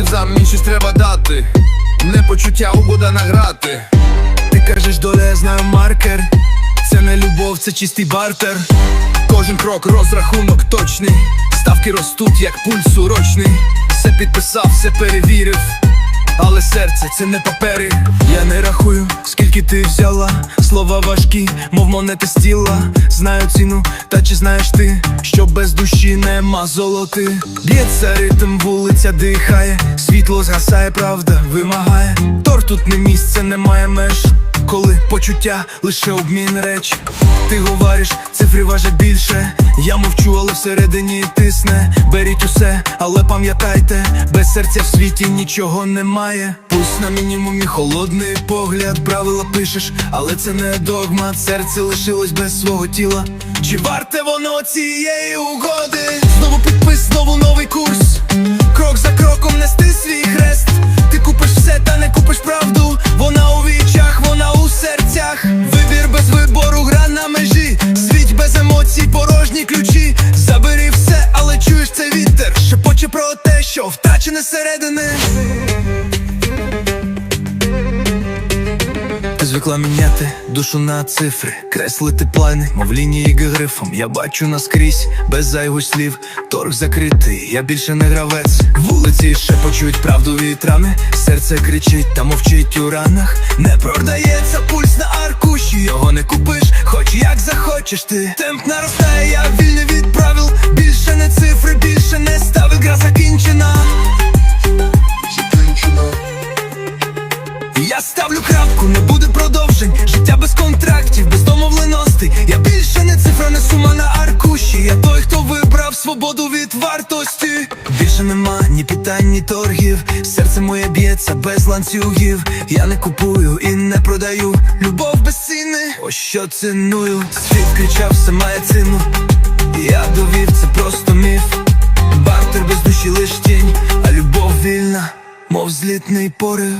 завжди взамін щось треба дати. Не почуття угода награти. Ти кажеш, доля, я знаю маркер. Це не любов, це чистий бартер. Кожен крок розрахунок точний. Ставки ростуть, як пульс урочний. Все підписав, все перевірив. Але серце це не папери. Я не рахую, скільки ти взяла. Слова важкі, мов монети з. Знаю ціну, та чи знаєш ти, що без душі нема золоти. Б'ється ритм, вулиця дихає, світло згасає, правда вимагає. Тор тут не місце, немає меж. Коли почуття лише обмін реч. Ти говориш, цифри важать більше. Я мовчу, але всередині тисне. Беріть усе, але пам'ятайте, без серця в світі нічого немає. Пусть на мінімумі холодний погляд, правила пишеш, але це не догма. Серце лишилось без свого тіла. Чи варте воно цієї угоди? Знову підпис, знову новий курс. Крок за кроком що втрачене середини. Ти звикла міняти душу на цифри, креслити плани, мов лінії грифом. Я бачу наскрізь, без зайвих слів, торг закритий, я більше не гравець. Вулиці ще почують правду вітрами, серце кричить та мовчить у ранах. Не продається пульс на аркуші, його не купиш, як захочеш ти. Темп наростає, я вільний від правил. Більше не цифри, більше не ставить, гра закінчена. Я ставлю крапку, не буде продовжень. Життя без контрактів, без домовленостей. Я більше не цифра, не сума на аркуші. Я той, хто вибрав свободу від вартості. Більше нема ні питань, ні торгів. Б'ється без ланцюгів. Я не купую і не продаю. Любов без ціни, ось що ціную. Світ кричав, все має ціну. Я довів, це просто міф. Бартер без душі лиш тінь, а любов вільна, мов злітний порив.